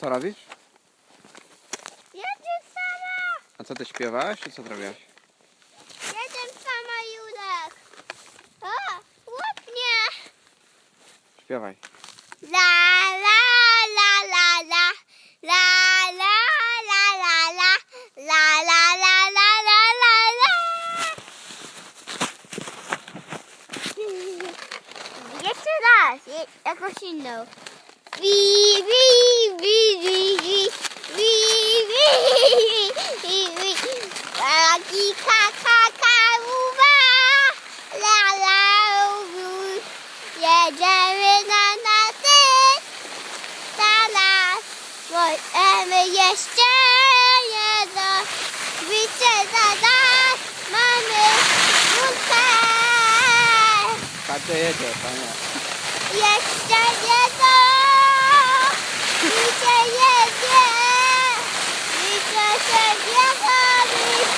Co robisz? Jedzie sama! A co ty śpiewałaś, czy co ty robiłaś? Jedzie sama Julek! O, łapnie! Śpiewaj. La la la la la la la la la la la la la la la la la Jeszcze raz, jakąś inną. Wi, wi, Taki kaka karuba, la la jedziemy na naty, teraz możemy jeszcze jedno życie za nas, mamy wódkę. Tak to jedzie, panie. Jeszcze jedno. Liczę siebie, liczę siebie robić,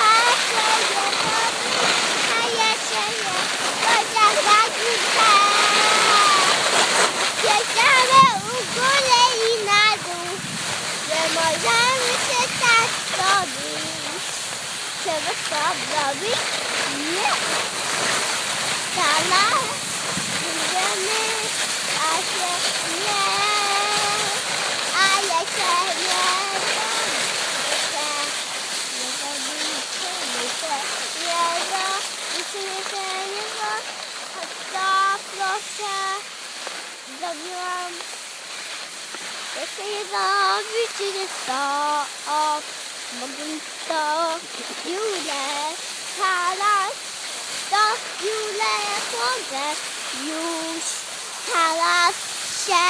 a się nie robić, a ja się nie chociaż radzi Jedziemy u górę i na dół, że możemy się tak robić. Trzeba to? Nie. Zrobiłam. Jeszcze zabicie, nie stop, mogę to, Julę, halas, to Julę chodzę już teraz się.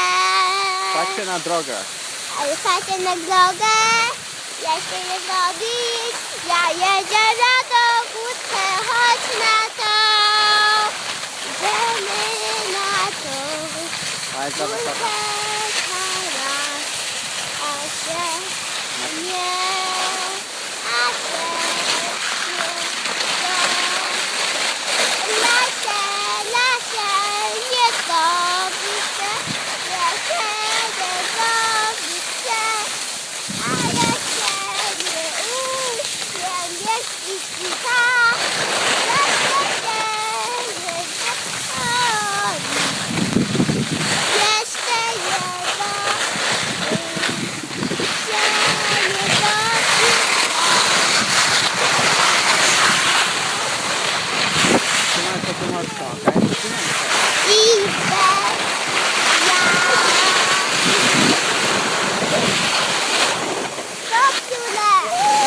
Patrzcie na drogę. Ale patrzę na drogę, ja się nie. Ja jedzie na tą kłódkę, chodź na to. Ay, tapa, tapa.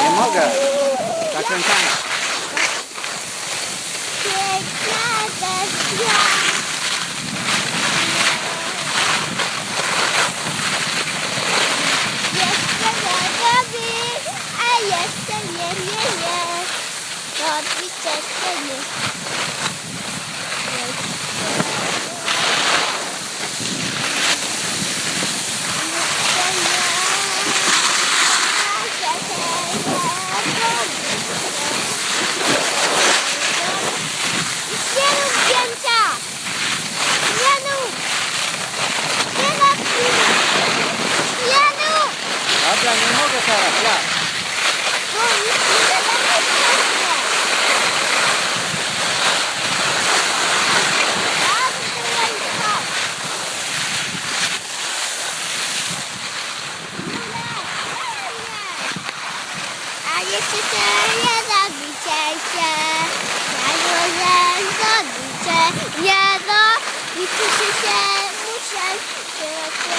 Nie mogę. Zakręcamy. Piękna bestia. A jeszcze się nie zabijcie ja może zabijcie, nie no, liczy się, muszę się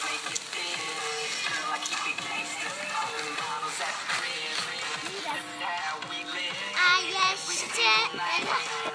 白菜